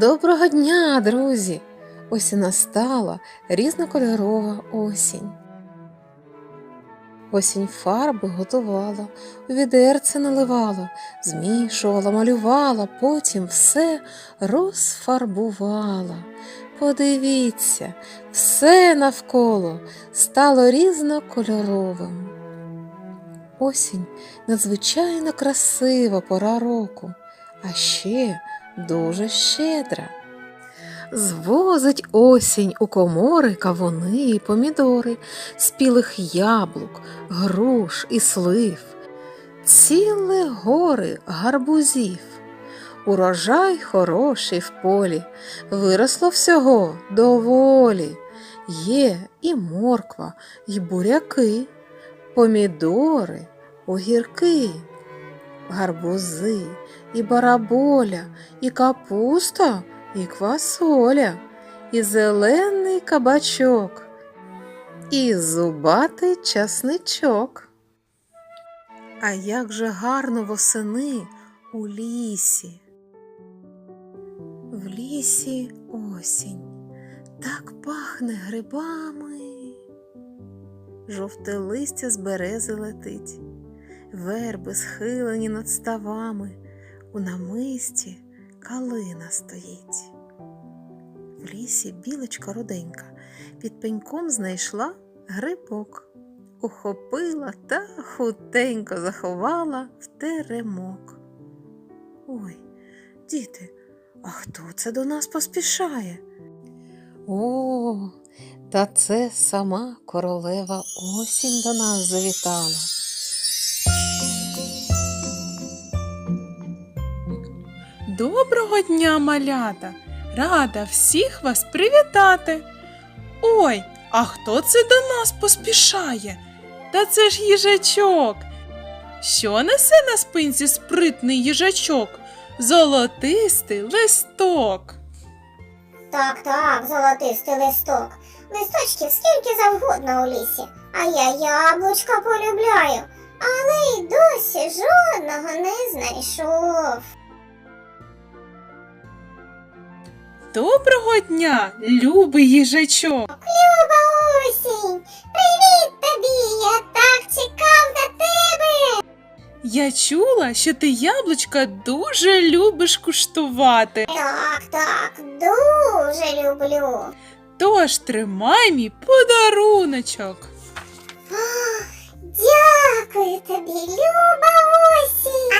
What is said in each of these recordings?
Доброго дня, друзі! Ось і настала різнокольорова осінь. Осінь фарби готувала, відерце наливала, змішувала, малювала, потім все розфарбувала. Подивіться, все навколо стало різнокольоровим. Осінь надзвичайно красива пора року, а ще дуже щедра. Звозить осінь у комори кавуни і помідори, спілих яблук, груш і слив, ціле гори гарбузів. Урожай хороший в полі, виросло всього доволі. Є і морква, і буряки, помідори, огірки, гарбузи, і бараболя, і капуста, і квасоля, і зелений кабачок, і зубатий часничок. А як же гарно восени у лісі. В лісі осінь так пахне грибами. Жовте листя з берези летить, верби схилені над ставами, у намисті калина стоїть. В лісі білочка руденька під пеньком знайшла грибок, ухопила та хутенько заховала в теремок. Ой, діти, а хто це до нас поспішає? О, та це сама королева осінь до нас завітала. Доброго дня, малята! Рада всіх вас привітати. Ой, а хто це до нас поспішає? Та це ж їжачок. Що несе на спинці спритний їжачок? Золотистий листок. Так, так, золотистий листок. Листочків скільки завгодно у лісі, а я яблучка полюбляю, але й досі жодного не знайшов. Доброго дня, любий їжачок. Люба осінь, привіт тобі! Я так чекав на тебе. Я чула, що ти яблучка дуже любиш куштувати. Так, так, дуже люблю. Тож тримай мій подаруночок. Дякую тобі, люба осінь.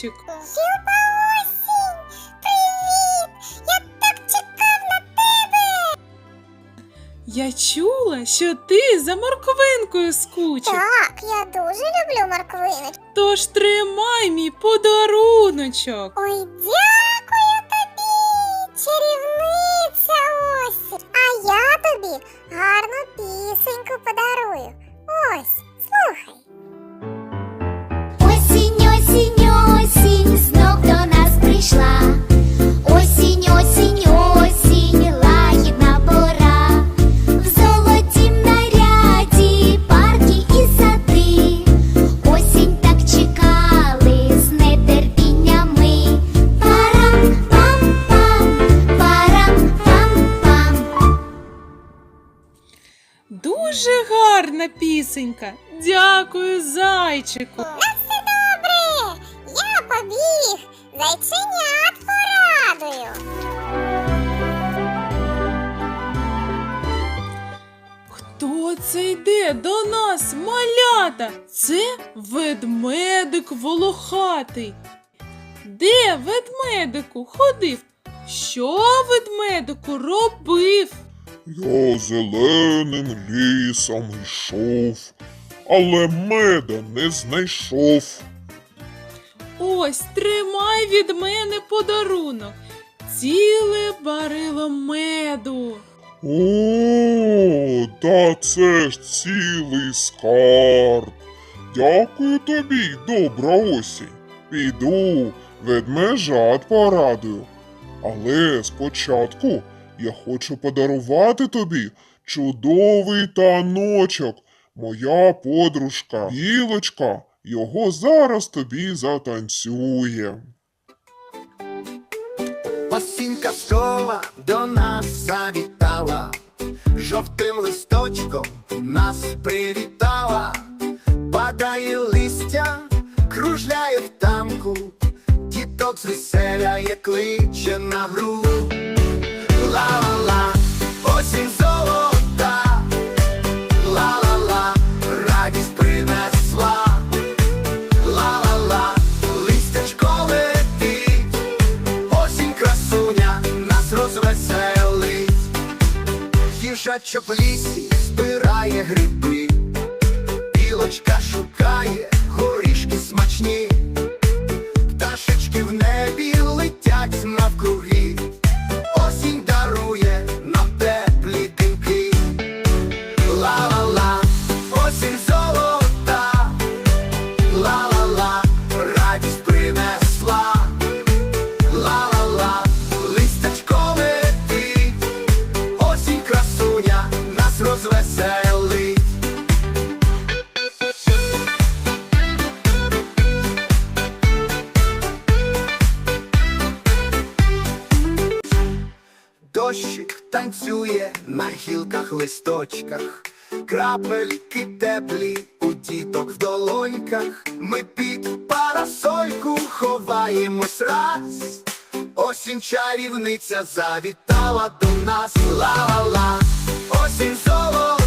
Зайчик. Люба осінь, привіт! Я так чекав на тебе. Я чула, що ти за морквинкою скучив. Так, я дуже люблю морквинок. Тож тримай мій подаруночок. Ой, дякую Дуже гарна пісенька. Дякую, зайчику. На все добре. Я побіг. Зайченят порадую. Хто це йде до нас малята? Це ведмедик волохатий. Де ведмедику ходив? Що ведмедику робив? Я зеленим лісом йшов, але меда не знайшов. Ось тримай від мене подарунок. Ціле барило меду. О, та це ж цілий скарб. Дякую тобі, добра осінь. Піду, ведмежат порадую. Але спочатку я хочу подарувати тобі чудовий таночок. Моя подружка Білочка його зараз тобі затанцює. Осінь казкова до нас завітала, жовтим листочком нас привітала, падає листя, кружляє в танку, діток звеселяє, кличе на гру. Їжачок в лісі збирає гриби, білочка шукає горішки смачні, пташечки в небі гілках листочках, крапельки теплі у діток в долоньках. Ми під парасольку ховаємось раз. Осінь чарівниця завітала до нас. Ла-ла-ла, осінь золота,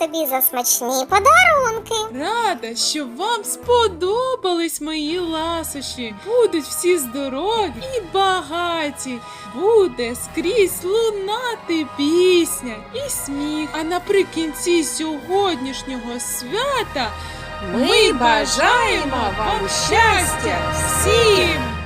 тобі за смачні подарунки. Рада, що вам сподобались мої ласощі. Будуть всі здорові і багаті. Буде скрізь лунати пісня і сміх. А наприкінці сьогоднішнього свята ми бажаємо вам щастя всім!